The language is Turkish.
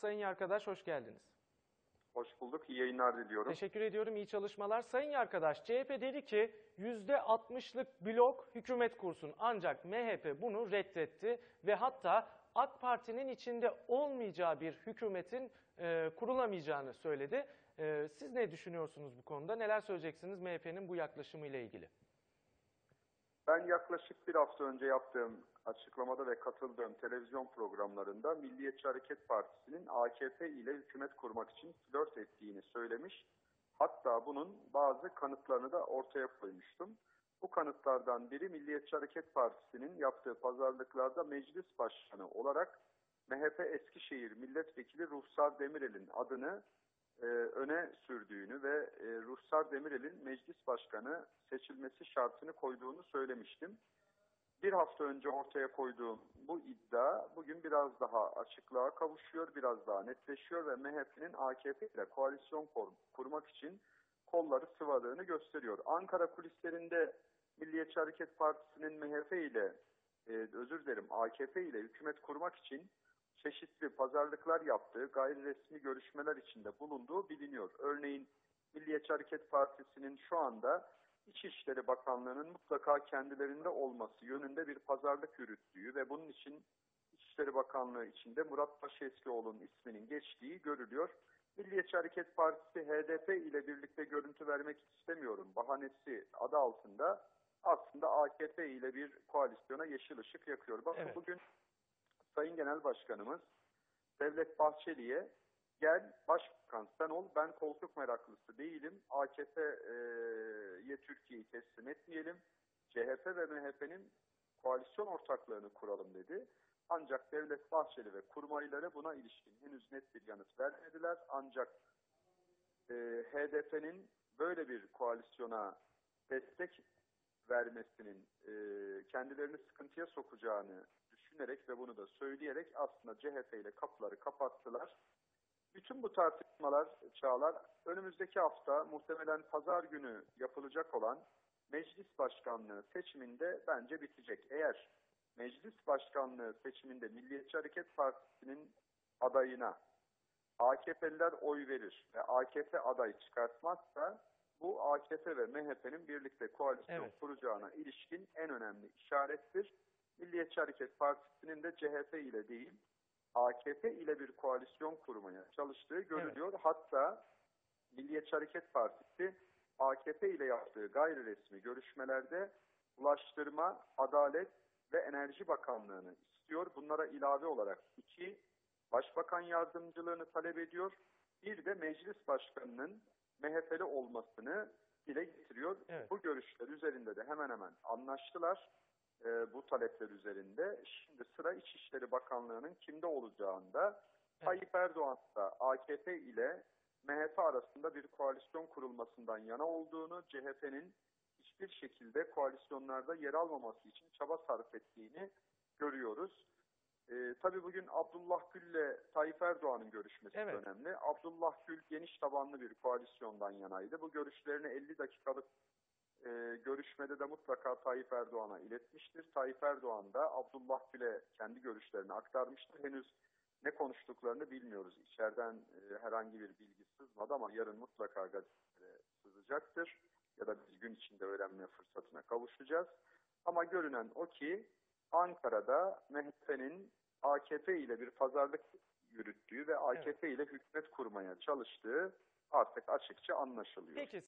Sayın Yarkadaş hoş geldiniz. Hoş bulduk. İyi yayınlar diliyorum. Teşekkür ediyorum. İyi çalışmalar. Sayın Yarkadaş, CHP dedi ki %60'lık blok hükümet kursun. Ancak MHP bunu reddetti ve hatta AK Parti'nin içinde olmayacağı bir hükümetin e, kurulamayacağını söyledi. E, siz ne düşünüyorsunuz bu konuda? Neler söyleyeceksiniz MHP'nin bu yaklaşımıyla ilgili? Ben yaklaşık bir hafta önce yaptığım açıklamada ve katıldığım televizyon programlarında Milliyetçi Hareket Partisi'nin AKP ile hükümet kurmak için flört ettiğini söylemiş. Hatta bunun bazı kanıtlarını da ortaya koymuştum. Bu kanıtlardan biri Milliyetçi Hareket Partisi'nin yaptığı pazarlıklarda meclis başkanı olarak MHP Eskişehir Milletvekili Ruhsar Demirel'in adını e, öne sürdüğünü ve e, Ruhsar Demirel'in meclis başkanı seçilmesi şartını koyduğunu söylemiştim. Bir hafta önce ortaya koyduğum bu iddia bugün biraz daha açıklığa kavuşuyor, biraz daha netleşiyor ve MHP'nin AKP ile koalisyon kur- kurmak için kolları sıvadığını gösteriyor. Ankara kulislerinde Milliyetçi Hareket Partisi'nin MHP ile, e, özür dilerim AKP ile hükümet kurmak için çeşitli pazarlıklar yaptığı, gayri resmi görüşmeler içinde bulunduğu biliniyor. Örneğin Milliyetçi Hareket Partisi'nin şu anda İçişleri Bakanlığı'nın mutlaka kendilerinde olması yönünde bir pazarlık yürüttüğü ve bunun için İçişleri Bakanlığı içinde Murat Paşaeskioğlu'nun isminin geçtiği görülüyor. Milliyetçi Hareket Partisi HDP ile birlikte görüntü vermek istemiyorum bahanesi adı altında aslında AKP ile bir koalisyona yeşil ışık yakıyor. Bakın Evet. bugün Sayın Genel Başkanımız Devlet Bahçeli'ye gel başbakan sen ol ben koltuk meraklısı değilim. AKP'ye Türkiye'yi teslim etmeyelim. CHP ve MHP'nin koalisyon ortaklığını kuralım dedi. Ancak Devlet Bahçeli ve kurmayları buna ilişkin henüz net bir yanıt vermediler. Ancak e, HDP'nin böyle bir koalisyona destek vermesinin e, kendilerini sıkıntıya sokacağını düşünerek ve bunu da söyleyerek aslında CHP ile kapıları kapattılar. Bütün bu tartışmalar Çağlar önümüzdeki hafta muhtemelen pazar günü yapılacak olan meclis başkanlığı seçiminde bence bitecek. Eğer meclis başkanlığı seçiminde Milliyetçi Hareket Partisi'nin adayına AKP'liler oy verir ve AKP aday çıkartmazsa bu AKP ve MHP'nin birlikte koalisyon Evet. kuracağına ilişkin en önemli işarettir. Milliyetçi Hareket Partisi'nin de CHP ile değil AKP ile bir koalisyon kurmaya çalıştığı görülüyor. Hatta Milliyetçi Hareket Partisi AKP ile yaptığı gayri resmi görüşmelerde Ulaştırma, Adalet ve Enerji Bakanlığı'nı istiyor. Bunlara ilave olarak iki Başbakan yardımcılığını talep ediyor. Bir de meclis başkanının MHP'li olmasını dile getiriyor. Evet. Bu görüşler üzerinde de hemen hemen anlaştılar e, bu talepler üzerinde. Şimdi sıra İçişleri Bakanlığı'nın kimde olacağında Tayyip Erdoğan da AKP ile MHP arasında bir koalisyon kurulmasından yana olduğunu, CHP'nin hiçbir şekilde koalisyonlarda yer almaması için çaba sarf ettiğini görüyoruz. Ee, tabii bugün Abdullah Gül'le Tayyip Erdoğan'ın görüşmesi Evet. önemli. Abdullah Gül geniş tabanlı bir koalisyondan yanaydı. Bu görüşlerini 50 dakikalık e, görüşmede de mutlaka Tayyip Erdoğan'a iletmiştir. Tayyip Erdoğan da Abdullah Gül'e kendi görüşlerini aktarmıştır. Henüz ne konuştuklarını bilmiyoruz. İçeriden e, herhangi bir bilgi sızmadı ama yarın mutlaka gazetelere sızacaktır. Ya da biz gün içinde öğrenme fırsatına kavuşacağız. Ama görünen o ki Ankara'da MHP'nin AKP ile bir pazarlık yürüttüğü ve AKP ile hükümet kurmaya çalıştığı artık açıkça anlaşılıyor. Peki